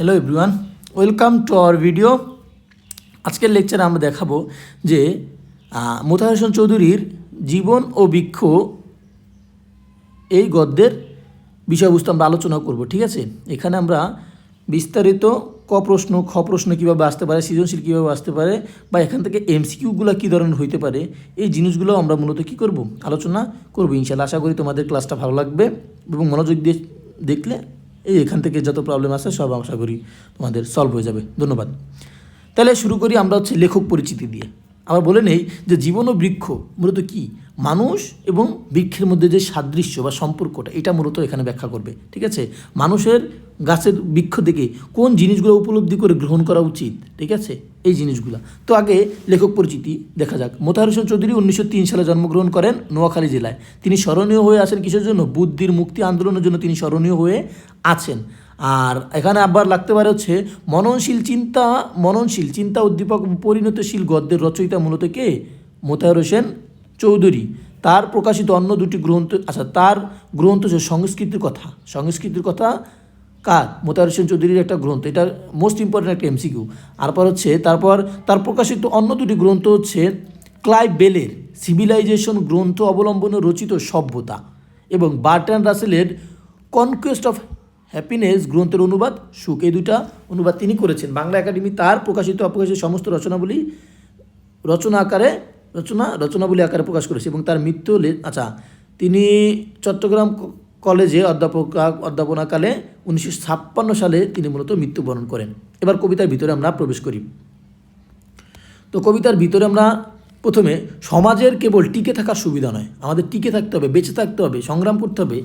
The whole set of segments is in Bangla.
Hello everyone welcome to our video আজকের লেকচারে আমরা দেখাবো যে মোতাহার হোসেন চৌধুরীর জীবন ও বৃক্ষ এই গদ্যের বিষয়বস্তু আমরা আলোচনা করব, ঠিক আছে? এখানে আমরা বিস্তারিত ক প্রশ্ন, খ প্রশ্ন কীভাবে আসতে পারে, সৃজনশীল কীভাবে আসতে পারে, বা এখান থেকে এমসিকিউগুলো কী ধরনের হইতে পারে, এই জিনিসগুলো আমরা মূলত কী করব? আলোচনা করব ইনশাল্লাহ আশা করি তোমাদের ক্লাসটা ভালো লাগবে এবং মনোযোগ দিয়ে দেখলে এই এখান থেকে যত প্রবলেম আছে সব আশা করি তোমাদের সলভ হয়ে যাবে। ধন্যবাদ। তাহলে শুরু করি আমরা হচ্ছে লেখক পরিচিতি দিয়ে। আবার বলে নেই যে জীবন ও বৃক্ষ মূলত কি? মানুষ এবং বৃক্ষের মধ্যে যে সাদৃশ্য বা সম্পর্কটা, এটা মূলত এখানে ব্যাখ্যা করবে। ঠিক আছে? মানুষের গাছের বৃক্ষ থেকে কোন জিনিসগুলো উপলব্ধি করে গ্রহণ করা উচিত? ঠিক আছে? এই জিনিসগুলো। তো আগে লেখক পরিচিতি দেখা যাক। মোতাহার হোসেন চৌধুরী উনিশশো তিন সালে জন্মগ্রহণ করেন নোয়াখালী জেলায়। তিনি স্মরণীয় হয়ে আছেন কিসের জন্য? বুদ্ধির মুক্তি আন্দোলনের জন্য তিনি স্মরণীয় হয়ে আছেন। আর এখানে আবার লাগতে পারে হচ্ছে মননশীল চিন্তা মননশীল চিন্তা উদ্দীপক পরিণতশীল গদ্যের রচয়িতা মূলত কে? মোতাহার হোসেন চৌধুরী, তার প্রকাশিত অন্য দুটি গ্রন্থ আচ্ছা তার গ্রন্থ হচ্ছে সংস্কৃতির কথা। সংস্কৃতির কথা কার? মোতাহার হোসেন চৌধুরীর একটা গ্রন্থ এটা মোস্ট ইম্পর্টেন্ট একটা এমসিকিউ তারপর হচ্ছে, তারপর, তার প্রকাশিত অন্য দুটি গ্রন্থ হচ্ছে ক্লাইভ বেলের, সিভিলাইজেশন গ্রন্থ অবলম্বনে রচিত সভ্যতা এবং বার্টন রাসেলের কনকোয়েস্ট অফ হ্যাপিনেস গ্রন্থের অনুবাদ, সুখ, এই দুটা অনুবাদ তিনি করেছেন। বাংলা একাডেমি তার প্রকাশিত অপ্রকাশিত সমস্ত রচনাবলী রচনা আকারে রচনা রচনাবলী আকারে প্রকাশ করেছে এবং তার মৃত্যু আচ্ছা তিনি চট্টগ্রাম কলেজে অধ্যাপক, অধ্যাপনাকালে উনিশশো ছাপ্পান্ন সালে তিনি মূলত মৃত্যুবরণ করেন। এবার কবিতার ভিতরে আমরা প্রবেশ করি। তো কবিতার ভিতরে আমরা প্রথমে, সমাজের কেবল টিকে থাকার সুবিধা নয়, আমাদের টিকে থাকতে হবে, বেঁচে থাকতে হবে, সংগ্রাম করতে হবে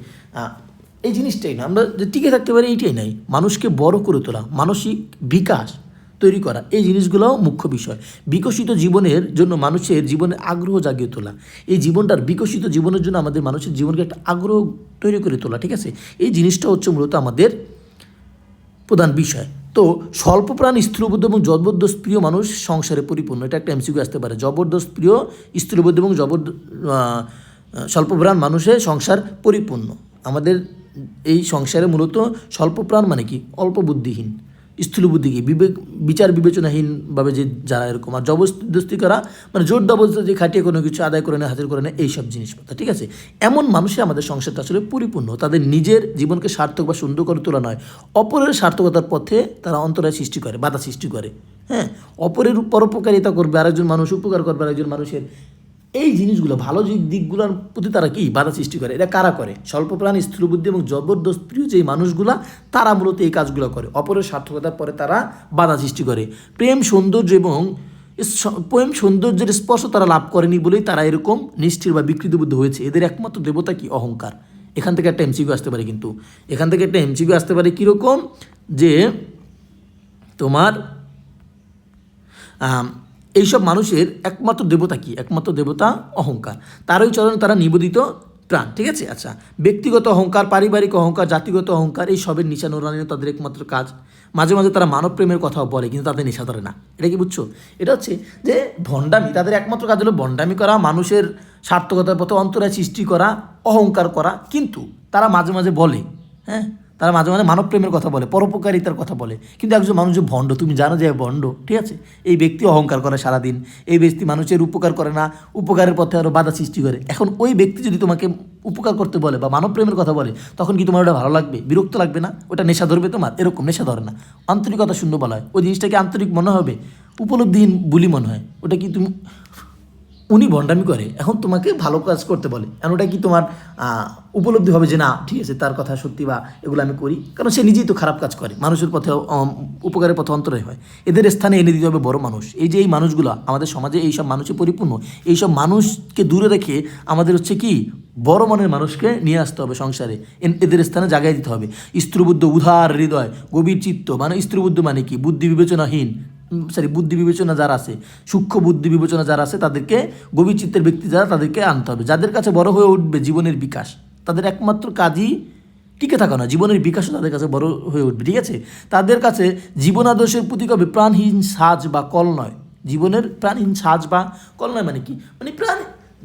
এই জিনিসটাই না। আমরা যে টিকে থাকতে পারি, এইটাই নাই। মানুষকে বড় করে তোলা, মানসিক বিকাশ তৈরি করা। এই জিনিসগুলোও মুখ্য বিষয়। বিকশিত জীবনের জন্য মানুষের জীবনে আগ্রহ জাগিয়ে তোলা। এই জীবনটার বিকশিত জীবনের জন্য আমাদের মানুষের জীবনকে একটা আগ্রহ তৈরি করে তোলা, ঠিক আছে? এই জিনিসটা হচ্ছে মূলত আমাদের প্রধান বিষয়। তো স্বল্প প্রাণ স্থূলবদ্ধ এবং জবরদস্ত প্রিয় মানুষ সংসারে পরিপূর্ণ। এটা একটা এমসিকিউ আসতে পারে। জবরদস্ত প্রিয় স্থূলবদ্ধ এবং জবর স্বল্পপ্রাণ মানুষের সংসার পরিপূর্ণ। আমাদের এই সংসারে মূলত স্বল্পপ্রাণ মানে কি? অল্প বুদ্ধিহীন। স্থূল বুদ্ধি কি বিবেক, বিচার বিবেচনাহীনভাবে যে যারা এরকম। আর জবরদস্তি করা মানে জোর জবরদস্তি খাটিয়ে কোনো কিছু আদায় করে নেয়, হাজির করে নেয় এইসব জিনিসপত্র, ঠিক আছে? এমন মানুষই আমাদের সংসারটা আসলে পরিপূর্ণ। তাদের নিজের জীবনকে সার্থক বা সুন্দর করে তোলা নয়। অপরের সার্থকতার পথে তারা অন্তরায় সৃষ্টি করে, বাধা সৃষ্টি করে। হ্যাঁ? অপরের পরোপকারিতা করবে আরেকজন মানুষ, উপকার করবে আরেকজন মানুষের এই জিনিসগুলো ভালো দিকগুলোর প্রতি তারা কি বাধা সৃষ্টি করে? এটা কারা করে? স্বল্প স্বল্পপ্রাণ, স্থূলবুদ্ধি এবং জবরদস্ত প্রিয় যেই মানুষগুলা, তারা মূলত এই কাজগুলো করে। অপরের সার্থকতার পরে তারা বাধা সৃষ্টি করে। প্রেম, সৌন্দর্য এবং প্রেম, সৌন্দর্যের স্পর্শ তারা লাভ করেনি বলেই তারা এরকম নিষ্ঠির বা বিকৃত বুদ্ধি হয়েছে। এদের একমাত্র দেবতা কি? অহংকার। এখান থেকে একটা এমসিকিউ আসতে পারে কিন্তু। এখান থেকে একটা এমসিকিউ আসতে পারে কীরকম? যে তোমার এইসব মানুষের একমাত্র দেবতা কি? একমাত্র দেবতা অহংকার। তারই চরণে তারা নিবেদিত প্রাণ ঠিক আছে? আচ্ছা ব্যক্তিগত অহংকার, পারিবারিক অহংকার, জাতিগত অহংকার, এই সবের নিশা নোরানো তাদের একমাত্র কাজ। মাঝে মাঝে তারা মানব প্রেমের কথাও বলে, কিন্তু তাদের নেশা ধরে না। এটা কি বুঝছ? এটা হচ্ছে যে ভণ্ডামি, তাদের একমাত্র কাজ হলো ভণ্ডামি করা, মানুষের সার্থকতার পথে অন্তরায় সৃষ্টি করা, অহংকার করা। কিন্তু তারা মাঝে মাঝে বলে হ্যাঁ? তারা মাঝে মাঝে মানব প্রেমের কথা বলে, পরোপকারিতার কথা বলে। কিন্তু একজন মানুষ যে ভণ্ড, তুমি জানো যে ভণ্ড, ঠিক আছে? এই ব্যক্তি অহংকার করে সারাদিন। এই ব্যক্তি মানুষের উপকার করে না, উপকারের পথে আরও বাধা সৃষ্টি করে। এখন ওই ব্যক্তি যদি তোমাকে উপকার করতে বলে বা মানব প্রেমের কথা বলে, তখন কি তোমার ওটা ভালো লাগবে? বিরক্ত লাগবে না? ওটা নেশা ধরবে তোমার? এরকম নেশা ধরে না। আন্তরিকতা শূন্য বলা হয়। ওই জিনিসটাকে আন্তরিক মনে হবে, উপলব্ধিহীন বুলি মনে হয়। ওটা কি তুমি উনি ভণ্ডামি করে, এখন তোমাকে ভালো কাজ করতে বলে। এখন ওটা কি তোমার উপলব্ধি হবে যে না, ঠিক আছে, তার কথা সত্যি বা এগুলো আমি করি। কারণ সে নিজেই তো খারাপ কাজ করে, মানুষের পথে উপকারের পথে অন্তরে হয়। এদের স্থানে এনে দিতে হবে বড় মানুষ। এই যে এই মানুষগুলো, আমাদের সমাজে এই সব মানুষে পরিপূর্ণ। এই সব মানুষকে দূরে রেখে আমাদের হচ্ছে কি, বড় মনের মানুষকে নিয়ে আসতে হবে সংসারে। এদের স্থানে জাগাই দিতে হবে। স্ত্রবুদ্ধ উধার হৃদয়, গভীর চিত্ত মানে স্ত্রবুদ্ধ মানে কি? বুদ্ধি বিবেচনাহীন সরি বুদ্ধি বিবেচনা যারা আছে, সূক্ষ্ম বুদ্ধি বিবেচনা যারা আছে, তাদেরকে গভীর চিত্তের ব্যক্তি যারা, তাদেরকে আনতে হবে। যাদের কাছে বড় হয়ে উঠবে জীবনের বিকাশ, তাদের একমাত্র কাজই টিকে থাকা না জীবনের বিকাশও তাদের কাছে বড় হয়ে উঠবে, ঠিক আছে? তাদের কাছে জীবন আদর্শের প্রতীক হবে প্রাণহীন সাজ বা কল নয়। জীবনের প্রাণহীন সাজ বা কল নয় মানে কি? মানে প্রাণ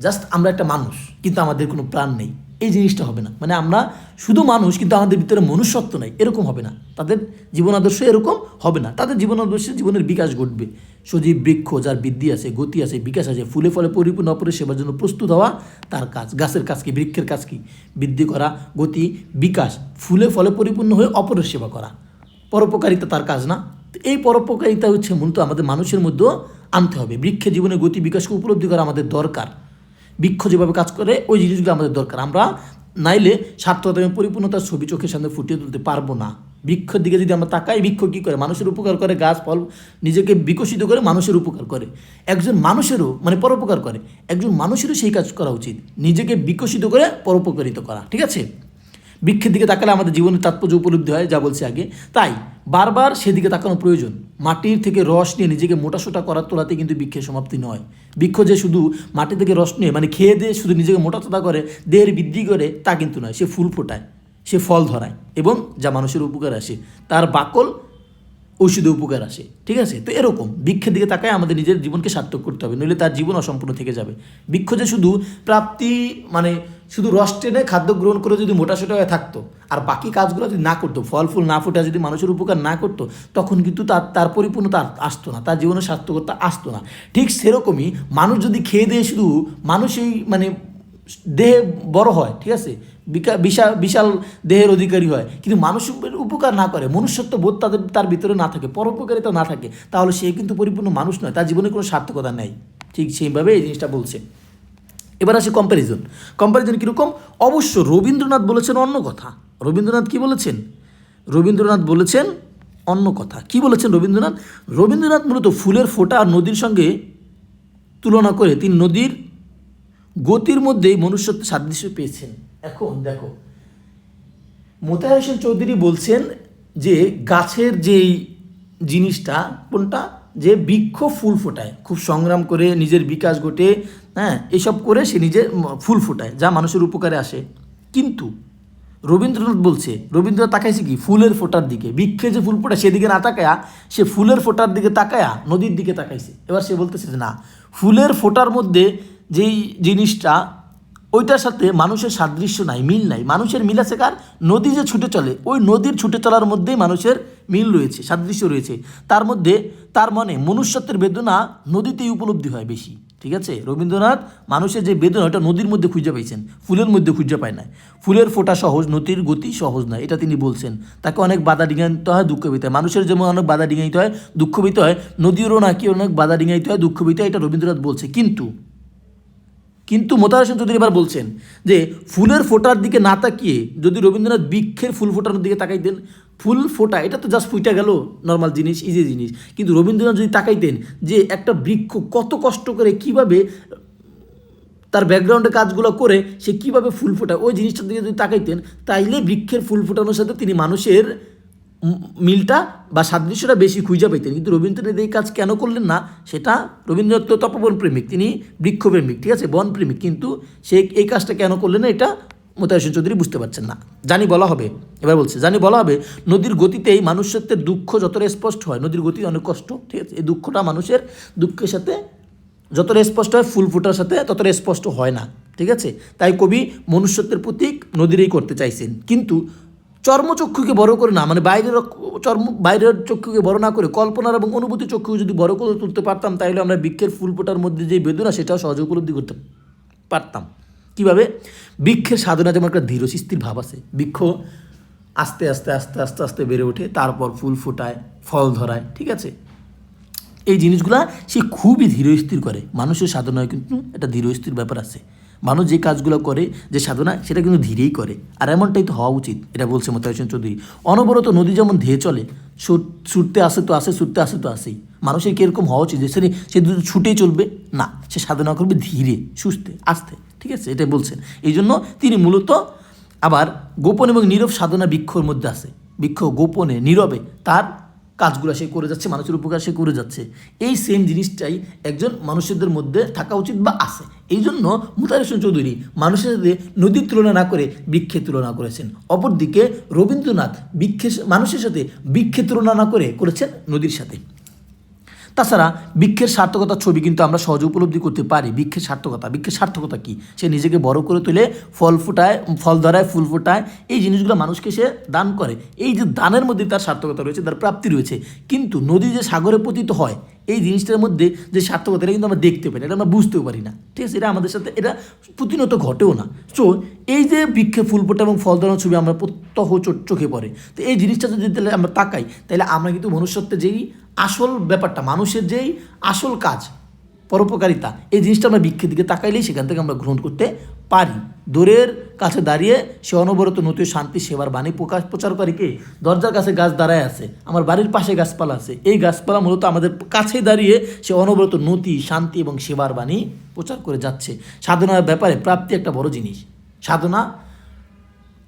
জাস্ট আমরা একটা মানুষ, কিন্তু আমাদের কোনো প্রাণ নেই। এই জিনিসটা হবে না। মানে আমরা শুধু মানুষ, কিন্তু আমাদের ভিতরে মনুষ্যত্ব নাই, এরকম হবে না। তাদের জীবন আদর্শ এরকম হবে না। তাদের জীবন আদর্শে জীবনের বিকাশ ঘটবে। সজীব বৃক্ষ যার বৃদ্ধি আছে, গতি আছে, বিকাশ আছে, ফুলে ফলে পরিপূর্ণ অপরের সেবার জন্য প্রস্তুত হওয়া তার কাজ। গাছের কাজ কি? বৃক্ষের কাজ কি? বৃদ্ধি করা, গতি, বিকাশ, ফুলে ফলে পরিপূর্ণ হয়ে অপরের সেবা করা। পরোপকারিতা তার কাজ না। এই পরোপকারিতা হচ্ছে মূলত আমাদের মানুষের মধ্যেও আনতে হবে। বৃক্ষের জীবনে গতি, বিকাশকে উপলব্ধি করা আমাদের দরকার। বৃক্ষ যেভাবে কাজ করে, ওই জিনিসগুলো আমাদের দরকার। আমরা নাইলে স্বার্থতা এবং পরিপূর্ণতার ছবি চোখের সামনে ফুটিয়ে তুলতে পারব না। বৃক্ষের দিকে যদি আমরা তাকাই, বৃক্ষ কী করে? মানুষের উপকার করে, গাছ, ফল নিজেকে বিকশিত করে মানুষের উপকার করে। একজন মানুষেরও মানে পরোপকার করে। একজন মানুষেরও সেই কাজ করা উচিত। নিজেকে বিকশিত করে পরোপকারিত করা। ঠিক আছে? বৃক্ষের দিকে তাকালে আমাদের জীবনের তাৎপর্য উপলব্ধি হয়, যা বলছি আগে। তাই বারবার সেদিকে তাকানো প্রয়োজন। মাটির থেকে রস নিয়ে নিজেকে মোটাসোটা করার তোলাতে কিন্তু বৃক্ষের সমাপ্তি নয়। বৃক্ষ যে শুধু মাটি থেকে রস নিয়ে মানে খেয়ে দিয়ে শুধু নিজেকে মোটাচোটা করে, দেহের বৃদ্ধি করে, তা কিন্তু নয়। সে ফুল ফোটায়, সে ফল ধরায় এবং যা মানুষের উপকার আসে, তার বাকল ঔষধে উপকার আসে। ঠিক আছে? তো এরকম বৃক্ষের দিকে তাকায় আমাদের নিজের জীবনকে সার্থক করতে হবে, নইলে তার জীবন অসম্পূর্ণ থেকে যাবে। বৃক্ষ যে শুধু প্রাপ্তি মানে শুধু রস টেনে খাদ্য গ্রহণ করে যদি মোটাসোটা হয়ে থাকতো, আর বাকি কাজগুলো যদি না করতো, ফল ফুল না ফোটা যদি মানুষের উপকার না করতো, তখন কিন্তু তার তার পরিপূর্ণতা আসতো না, তার জীবনের সার্থকতা আসতো না। ঠিক সেরকমই মানুষ যদি খেয়ে দিয়ে শুধু মানুষই মানে দেহে বড় হয়, ঠিক আছে? বিশাল বিশাল দেহের অধিকারী হয়, কিন্তু মানুষের উপকার না করে, মনুষ্যত্ব বোধ তাদের, তার ভিতরে না থাকে, পরোপকারিতা না থাকে, তাহলে সে কিন্তু পরিপূর্ণ মানুষ নয়, তার জীবনে কোনো সার্থকতা নেই। ঠিক সেইভাবে এই জিনিসটা বলছে। এবার আসে কম্প্যারিজন কম্প্যারিজন কীরকম? অবশ্য রবীন্দ্রনাথ বলেছেন অন্য কথা। রবীন্দ্রনাথ কি বলেছেন? রবীন্দ্রনাথ বলেছেন অন্য কথা। কি বলেছেন রবীন্দ্রনাথ? রবীন্দ্রনাথ মূলত ফুলের ফোঁটা আর নদীর সঙ্গে তুলনা করে তিনি নদীর গতির মধ্যেই মনুষ্যত্ব সাদৃশ্য পেয়েছেন। এখন দেখো, মোতাহার হোসেন চৌধুরী বলছেন যে গাছের যেই জিনিসটা, কোনটা? যে বৃক্ষ ফুল ফোটায়, খুব সংগ্রাম করে নিজের বিকাশ ঘটে হ্যাঁ এসব করে সে নিজের ফুল ফোটায়, যা মানুষের উপকারে আসে। কিন্তু রবীন্দ্রনাথ বলছে রবীন্দ্রনাথ তাকাইছে কি? ফুলের ফোটার দিকে। বৃক্ষে যে ফুল ফোটা সেদিকে না তাকায়া, সে ফুলের ফোটার দিকে তাকায়া নদীর দিকে তাকাইছে। এবার সে বলতেছে যে না, ফুলের ফোটার মধ্যে যেই জিনিসটা ওইটার সাথে মানুষের সাদৃশ্য নাই, মিল নাই। মানুষের মিল আছে কার? নদী যে ছুটে চলে, ওই নদীর ছুটে চলার মধ্যেই মানুষের মিল রয়েছে, সাদৃশ্য রয়েছে। তার মধ্যে, তার মনে মনুষ্যত্বের বেদনা নদীতেই উপলব্ধি হয় বেশি, ঠিক আছে? রবীন্দ্রনাথ মানুষের যে বেদনা, ওটা নদীর মধ্যে খুঁজে পাইছেন, ফুলের মধ্যে খুঁজে পায় না ফুলের ফোটা সহজ, নদীর গতি সহজ নয় এটা তিনি বলছেন। তাকে অনেক বাধা ডিঙাইতে হয়, দুঃখ হয়। মানুষের যেমন অনেক বাধা ডিঙাইতে হয়, দুঃখ পেতে হয়, নদীরও নাকি অনেক বাধা ডিঙাইতে হয়, দুঃখ পেতে হয়, এটা রবীন্দ্রনাথ বলছে। কিন্তু কিন্তু মোতাহার হোসেন চৌধুরী এবার বলছেন যে ফুলের ফোটার দিকে না তাকিয়ে যদি রবীন্দ্রনাথ বৃক্ষের ফুল ফোটানোর দিকে তাকাইতেন, ফুল ফোটা, এটা তো জাস্ট ফুইটা গেল নর্মাল জিনিস ইজি জিনিস। কিন্তু রবীন্দ্রনাথ যদি তাকাইতেন যে একটা বৃক্ষ কত কষ্ট করে কীভাবে তার ব্যাকগ্রাউন্ডে কাজগুলো করে, সে কীভাবে ফুল ফোটায়, ওই জিনিসটার দিকে যদি তাকাইতেন, তাইলে বৃক্ষের ফুল ফোটানোর সাথে তিনি মানুষের মিলটা বা সাদৃশ্যটা বেশি খুঁজে পাইতেন। কিন্তু রবীন্দ্রনাথ এই কাজ কেন করলেন না, সেটা রবীন্দ্রনাথ তো তপবন প্রেমিক, তিনি বৃক্ষপ্রেমিক ঠিক আছে, বন প্রেমিক, কিন্তু সে এই কাজটা কেন করলেন না, এটা মোতায়ের হোসেন চৌধুরী বুঝতে পারছেন না। জানি বলা হবে, এবার বলছে, জানি বলা হবে, নদীর গতিতেই মানুষত্বের দুঃখ যতটা স্পষ্ট হয়, নদীর গতি অনেক কষ্ট, ঠিক আছে, এই দুঃখটা মানুষের দুঃখের সাথে যতটা স্পষ্ট হয়, ফুল ফোটার সাথে ততটা স্পষ্ট হয় না, ঠিক আছে, তাই কবি মনুষ্যত্বের প্রতীক নদীরই করতে চাইছেন। কিন্তু চর্মচক্ষুকে বড় করে না মানে বাইরের চর্ম বাইরের চক্ষুকে বড় না করে কল্পনার এবং অনুভূতি চক্ষুকে যদি বড় করে তুলতে পারতাম, তাহলে আমরা বৃক্ষের ফুল ফোটার মধ্যে যে বেদনা, সেটাও সহজে উপলব্ধি করতে পারতাম। কীভাবে? বৃক্ষের সাধনা যেমন একটা ধীরস্থির ভাব আছে, বৃক্ষ আস্তে আস্তে আস্তে আস্তে আস্তে বেড়ে ওঠে, তারপর ফুল ফোটায়, ফল ধরায়, ঠিক আছে? এই জিনিসগুলা সে খুবই ধীরস্থির করে। মানুষের সাধনায় কিন্তু একটা ধীরস্থির ব্যাপার আছে। মানুষ যে কাজগুলো করে, যে সাধনা, সেটা কিন্তু ধীরেই করে। আর এমনটাই তো হওয়া উচিত, এটা বলছে মোতায়ের হোসেন চৌধুরী। অনবরত নদী যেমন ধেয়ে চলে ছুট- ছুটতে আসে তো আসে, ছুটতে আসে তো আসেই। মানুষের কীরকম হওয়া উচিত যে সে শুধু ছুটেই চলবে, না, সে সাধনা করবে ধীরে, সুস্থে, আস্তে, ঠিক আছে? এটাই বলছেন। এই জন্য তিনি মূলত আবার গোপন এবং নীরব সাধনা বৃক্ষর মধ্যে আছে। বৃক্ষ গোপনে, নীরবে, তার কাজগুলো সে করে যাচ্ছে, মানুষের উপকার সে করে যাচ্ছে। এই সেম জিনিসটাই একজন মানুষদের মধ্যে থাকা উচিত বা আছে। এই জন্য মুতার হোসেন চৌধুরী মানুষের সাথে নদীর তুলনা না করে বৃক্ষের তুলনা করেছেন। অপরদিকে রবীন্দ্রনাথ বৃক্ষের, মানুষের সাথে বৃক্ষের তুলনা না করে করেছেন নদীর সাথে। তাছাড়া বৃক্ষের সার্থকতার ছবি কিন্তু আমরা সহজে উপলব্ধি করতে পারি। বৃক্ষের সার্থকতা বৃক্ষের সার্থকতা কী? সে নিজেকে বড় করে তুলে ফল ফুটায়, ফল ধরায়, ফুল ফুটায়, এই জিনিসগুলো মানুষকে সে দান করে। এই যে দানের মধ্যে তার সার্থকতা রয়েছে, তার প্রাপ্তি রয়েছে। কিন্তু নদী যে সাগরে পতিত হয় এই জিনিসটার মধ্যে যে সার্থকতা এটা কিন্তু আমরা দেখতে না, এটা আমরা বুঝতেও পারি না। ঠিক আছে? এটা আমাদের সাথে এটা প্রতিনিয়ত ঘটেও না। সো এই যে বৃক্ষে ফুল ফোটা এবং ফল ধরানোর ছবি আমরা প্রত্যহ চোখে পড়ে। তো এই জিনিসটা যদি তাহলে আমরা তাকাই তাহলে আমরা কিন্তু মনুষ্যত্বের যেই আসল ব্যাপারটা মানুষের যেই আসল কাজ পরোপকারিতা। এই জিনিসটা আমরা বৃক্ষের দিকে তাকাইলেই সেখান থেকে আমরা গ্রহণ করতে পারি। দূরের কাছে দাঁড়িয়ে সে অনবরত নতুন শান্তি সেবার বাণী প্রকাশ প্রচারকারী কে? দরজার কাছে গাছ দাঁড়ায় আছে, আমার বাড়ির পাশে গাছপালা আছে। এই গাছপালা মূলত আমাদের কাছে দাঁড়িয়ে সে অনবরত নতি, শান্তি এবং সেবার বাণী প্রচার করে যাচ্ছে। সাধনার ব্যাপারে প্রাপ্তি একটা বড় জিনিস। সাধনা,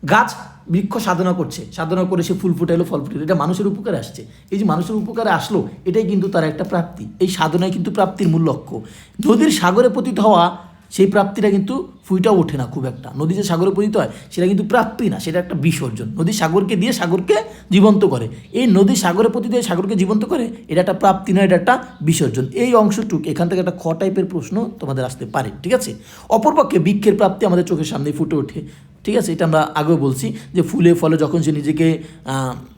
গাছ বৃক্ষ সাধনা করছে, সাধনা করে সে ফুল ফুটাইলো, ফল ফুটাইলো। এটা মানুষের উপকারে আসছে। এই যে মানুষের উপকারে আসলো, এটাই কিন্তু তার একটা প্রাপ্তি। এই সাধনায় কিন্তু প্রাপ্তির মূল লক্ষ্য। নদীর সাগরে পতিত হওয়া, সেই প্রাপ্তিটা কিন্তু ফুইটাও ওঠে না খুব একটা। নদী যে সাগরে পতিত হয়, সেটা কিন্তু প্রাপ্তি না, সেটা একটা বিসর্জন। নদী সাগরকে দিয়ে সাগরকে জীবন্ত করে। এই নদী সাগরে পতিত হয়ে সাগরকে জীবন্ত করে, এটা একটা প্রাপ্তি নয়, এটা একটা বিসর্জন। এই অংশটুক, এখান থেকে একটা খ টাইপের প্রশ্ন তোমাদের আসতে পারে, ঠিক আছে? অপরপক্ষে বৃক্ষের প্রাপ্তি আমাদের চোখের সামনে ফুটে ওঠে। ঠিক আছে, এটা আমরা আগেও বলছি যে ফুলে ফলে যখন সে নিজেকে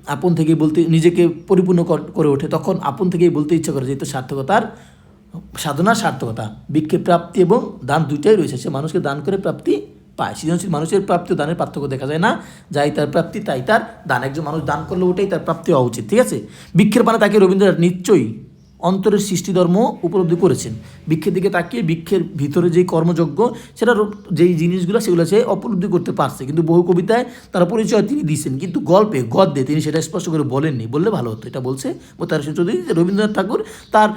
আপন থেকে বলতে, নিজেকে পরিপূর্ণ কর- ওঠে, তখন আপন থেকেই বলতে ইচ্ছা করে যেহেতু সার্থকতার, সাধনার সার্থকতা। বৃক্ষের প্রাপ্তি এবং দান দুইটাই রয়েছে। সে মানুষকে দান করে প্রাপ্তি পায়। সৃজনশীল মানুষের প্রাপ্তি ও দানের পার্থক্য দেখা যায় না। যাই তার প্রাপ্তি, তাই তার দান। একজন মানুষ দান করলে ওটাই তার প্রাপ্তি হওয়া উচিত, ঠিক আছে? বৃক্ষের পানে তাকে রবীন্দ্রনাথ নিশ্চয়ই অন্তরের সৃষ্টিধর্ম উপলব্ধি করেছেন। বৃক্ষের দিকে তাকিয়ে বৃক্ষের ভিতরে যেই কর্মযজ্ঞ, সেটা যেই জিনিসগুলো, সেগুলো সে উপলব্ধি করতে পারছে। কিন্তু বহু কবিতায় তার পরিচয় তিনি দিয়েছেন। কিন্তু গল্পে, গদ্যে তিনি সেটা স্পষ্ট করে বলেননি। বললে ভালো হতো। এটা বলছে মোতার চৌধুরী যে রবীন্দ্রনাথ ঠাকুর তার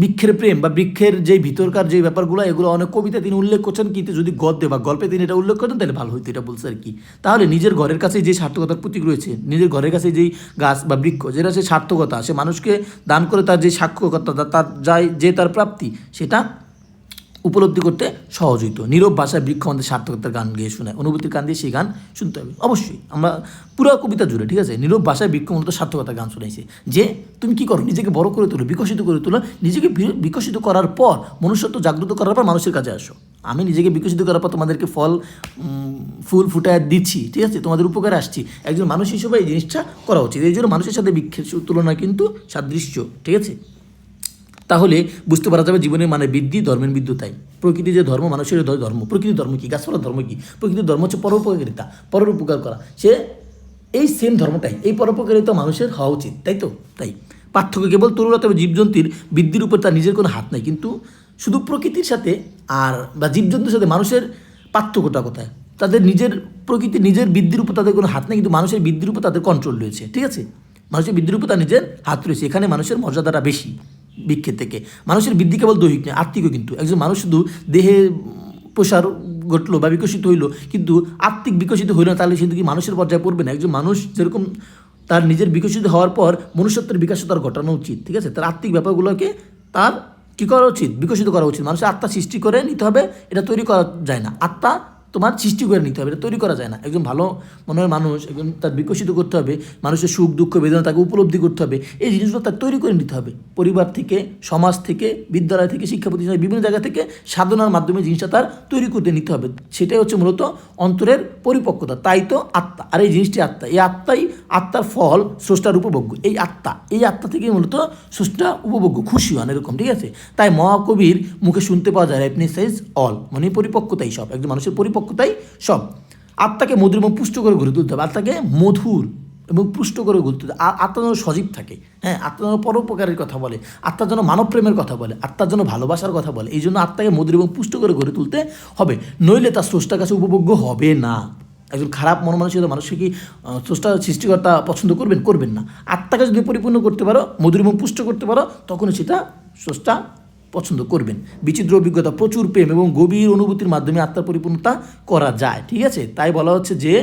বৃক্ষের প্রেম বা বৃক্ষের যে ভিতরকার যে ব্যাপারগুলো, এগুলো অনেক কবিতা তিনি উল্লেখ করছেন, কিন্তু যদি গদ্যে বা গল্পে তিনি এটা উল্লেখ করেন তাহলে ভালো হইতো, এটা বলছে আর কি। তাহলে নিজের ঘরের কাছে যে সার্থকতার প্রতীক রয়েছে, নিজের ঘরের কাছে যেই গাছ বা বৃক্ষ, যেটা সে সার্থকতা, সে মানুষকে দান করে তার যে সাক্ষকতা তার যাই, যে তার প্রাপ্তি, সেটা উপলব্ধি করতে সহজ হইতো। নীরব ভাষায় বৃক্ষ আমাদের সার্থকতার গান গেয়ে শোনায় অনুভূতির গান দিয়ে সেই গান শুনতে হবে। অবশ্যই, আমরা পুরো কবিতা জুড়ে, ঠিক আছে? নীরব ভাষায় বৃক্ষ মূলত সার্থকতার গান শুনাইছে। যে, তুমি কী করো? নিজেকে বড় করে তোলো, বিকশিত করে তোলো, নিজেকে বিকশিত করার পর, মনুষ্যত্ব জাগ্রত করার পর মানুষের কাছে আসো। আমি নিজেকে বিকশিত করার পর তোমাদেরকে ফল ফুল ফুটায় দিচ্ছি, ঠিক আছে? তোমাদের উপকারে আসছি। একজন মানুষ হিসেবে এই জিনিসটা করা উচিত। এই জন্য মানুষের সাথে বৃক্ষের তুলনা কিন্তু সাদৃশ্য, ঠিক আছে? তাহলে বুঝতে পারা যাবে জীবনের মানে বৃদ্ধি, ধর্মের বৃদ্ধি তাই প্রকৃতি যে ধর্ম, মানুষের ধর্ম। প্রকৃতির ধর্ম কি? গাছপালার ধর্ম কি? প্রকৃতির ধর্ম হচ্ছে পরোপকারিতা। পরের উপকার করা। সে এই সেম ধর্মটাই। এই পরোপকারিতা মানুষের হওয়া উচিত, তাই তো? তাই। পার্থক্য কেবল তরুণতা তবে জীবজন্তুর বৃদ্ধির উপর তার নিজের কোনো হাত নাই, কিন্তু শুধু প্রকৃতির সাথে আর, বা জীবজন্তুর সাথে মানুষের পার্থক্যটা কোথায়? তাদের নিজের, প্রকৃতি নিজের বৃদ্ধির উপর তাদের কোনো হাত নেই, কিন্তু মানুষের বৃদ্ধির উপর তাদের কন্ট্রোল রয়েছে। ঠিক আছে? মানুষের বৃদ্ধির উপর তার নিজের হাত রয়েছে। এখানে মানুষের মর্যাদাটা বেশি। বৃক্ষের থেকে। মানুষের বৃদ্ধি কেবল দৈহিক নয়, আত্মিকও কিন্তু। একজন মানুষ শুধু দেহে প্রসার ঘটলো বা বিকশিত হইল, কিন্তু আত্মিক বিকশিত হইল না, তাহলে কিন্তু কি মানুষের পর্যায়ে পড়বে না? একজন মানুষ যেরকম তার নিজের বিকশিত হওয়ার পর মনুষ্যত্বের বিকাশও তার ঘটানো উচিত, ঠিক আছে? তার আত্মিক ব্যাপারগুলোকে তার কী করা উচিত? বিকশিত করা উচিত। মানুষের আত্মা সৃষ্টি করে নিতে হবে, এটা তৈরি করা যায় না। আত্মা তোমার সৃষ্টি করে নিতে হবে, এটা তৈরি করা যায় না। একজন ভালো মনের মানুষ, একজন তার বিকশিত করতে হবে, মানুষের সুখ, দুঃখ, বেদনা তাকে উপলব্ধি করতে হবে, এই জিনিসগুলো তার তৈরি করে নিতে হবে। পরিবার থেকে, সমাজ থেকে, বিদ্যালয় থেকে, শিক্ষা প্রতিষ্ঠান বিভিন্ন জায়গা থেকে সাধনার মাধ্যমে জিনিসটা তার তৈরি করতে নিতে হবে। সেটাই হচ্ছে মূলত অন্তরের পরিপক্কতা, তাই তো আত্মা। আর এই জিনিসটি আত্মা, এই আত্মাই আত্মার ফল স্রষ্টার উপভোগ্য। এই আত্মা এই আত্মা থেকেই মূলত স্রষ্টা উপভোগ্য, খুশি হন এরকম, ঠিক আছে? তাই মহাকবির মুখে শুনতে পাওয়া যায় হ্যাপিনেস ইজ অল মানে পরিপক্কতাই সব, একজন মানুষের পরিপক্কতাই সব। আত্মাকে মধুর এবং পুষ্ট করে গড়ে তুলতে হবে। আত্মাকে মধুর এবং পুষ্ট করে গড়ে তুলতে। আত্মা যেন সজীব থাকে। হ্যাঁ আত্মা যেন পরোপকারের কথা বলে। আত্মার জন্য মানব প্রেমের কথা বলে। আত্মার জন্য ভালোবাসার কথা বলে। এই জন্য আত্মাকে মধুর এবং পুষ্ট করে গড়ে তুলতে হবে। নইলে তার স্রষ্টার কাছে উপভোগ্য হবে না। একজন খারাপ মন মানসিকতা মানুষকে কি স্রষ্টা সৃষ্টিকর্তা পছন্দ করবেন? করবেন না। আত্মাকে যদি পরিপূর্ণ করতে পারো, মধুর এবং পুষ্ট করতে পারো তখন সেটা স্রষ্টা পছন্দ করবেন। বিচিত্র অভিজ্ঞতা, প্রচুর প্রেম এবং গভীর অনুভূতির মাধ্যমে আত্মার পরিপূর্ণতা করা যায়, ঠিক আছে? তাই বলা হচ্ছে যে,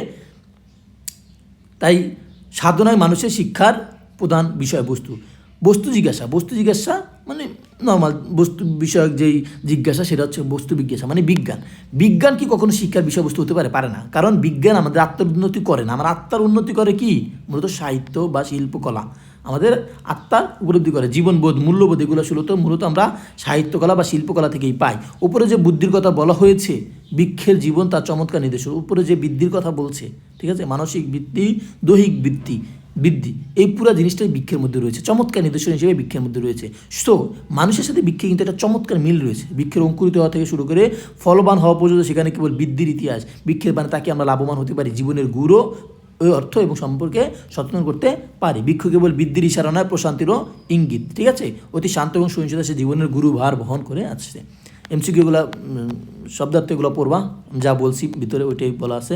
তাই সাধনায় মানুষের শিক্ষার প্রধান বিষয়বস্তু। বস্তু জিজ্ঞাসা বস্তু জিজ্ঞাসা মানে নর্মাল বস্তু বিষয়ক যেই জিজ্ঞাসা, সেটা হচ্ছে বস্তু জিজ্ঞাসা মানে বিজ্ঞান। বিজ্ঞান কি কখনো শিক্ষার বিষয়বস্তু হতে পারে? পারে না। কারণ বিজ্ঞান আমাদের আত্মার উন্নতি করে না। আমার আত্মার উন্নতি করে কি? মূলত সাহিত্য বা শিল্পকলা। আমাদের আত্মার উপলব্ধি করে, জীবনবোধ, মূল্যবোধ, এগুলো ছিল তো মূলত আমরা সাহিত্যকলা বা শিল্পকলা থেকেই পাই। উপরে যে বুদ্ধির কথা বলা হয়েছে, বৃক্ষের জীবন তার চমৎকার নির্দেশক উপরে যে বৃদ্ধির কথা বলছে, ঠিক আছে, মানসিক বৃত্তি দৈহিক বৃত্তি বৃদ্ধি, এই পুরো জিনিসটাই বৃক্ষের মধ্যে রয়েছে, চমৎকার নিদর্শন হিসেবে বৃক্ষের মধ্যে রয়েছে। সো মানুষের সাথে বৃক্ষে কিন্তু একটা চমৎকার মিল রয়েছে। বৃক্ষের অঙ্কুরিত হওয়া থেকে শুরু করে ফলবান হওয়া পর্যন্ত সেখানে কেবল বৃদ্ধির ইতিহাস। বৃক্ষের মানে তাকে আমরা লাভবান হতে পারি, জীবনের গুরু ওই অর্থ এবং সম্পর্কে সচেতন করতে পারি। বৃক্ষ কেবল বৃদ্ধির ইশারা নয়, প্রশান্তিরও ইঙ্গিত, ঠিক আছে? অতি শান্ত এবং সহিংসতা সে জীবনের গুরু ভার বহন করে আসছে। এমসিকিউগুলো শব্দার্থ এগুলো পড়বা, যা বলছি, ভিতরে ওইটাই বলা আছে।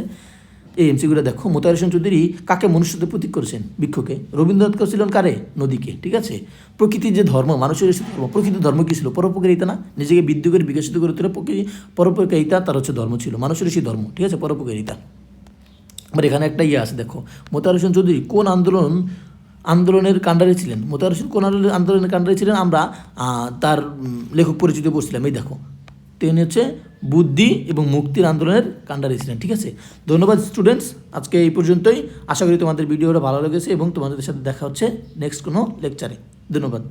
এই এমসিকিউটা দেখো মোতায়ের হোসেন চৌধুরী কাকে মনুষ্যত্ব প্রতীক করেছেন? বৃক্ষকে রবীন্দ্রনাথ করেছিলেন কারে? নদীকে, ঠিক আছে? প্রকৃতির যে ধর্ম, মানুষের ধর্ম, প্রকৃতির ধর্ম কী ছিল? পরোপকারিতা না? নিজেকে বৃদ্ধি করে বিকশিত করে তোলা প্রকৃতি পরোপকারিতা তার হচ্ছে ধর্ম ছিল। মানুষের সেই ধর্ম, ঠিক আছে? পরোপকারিতা। আবার এখানে একটা ইয়ে আছে, দেখো। মোতার হোসেন চৌধুরী কোন আন্দোলন, আন্দোলনের কাণ্ডারে ছিলেন? মোতার হোসেন কোন আন্দোলনের কাণ্ডারে ছিলেন? আমরা তার লেখক পরিচিত পড়ছিলাম এই দেখো। তিনি হচ্ছে বুদ্ধি এবং মুক্তির আন্দোলনের কাণ্ডারে ছিলেন, ঠিক আছে? ধন্যবাদ স্টুডেন্টস, আজকে এই পর্যন্তই। আশা করি তোমাদের ভিডিওটা ভালো লেগেছে এবং তোমাদের সাথে দেখা হচ্ছে নেক্সট কোনো লেকচারে ধন্যবাদ।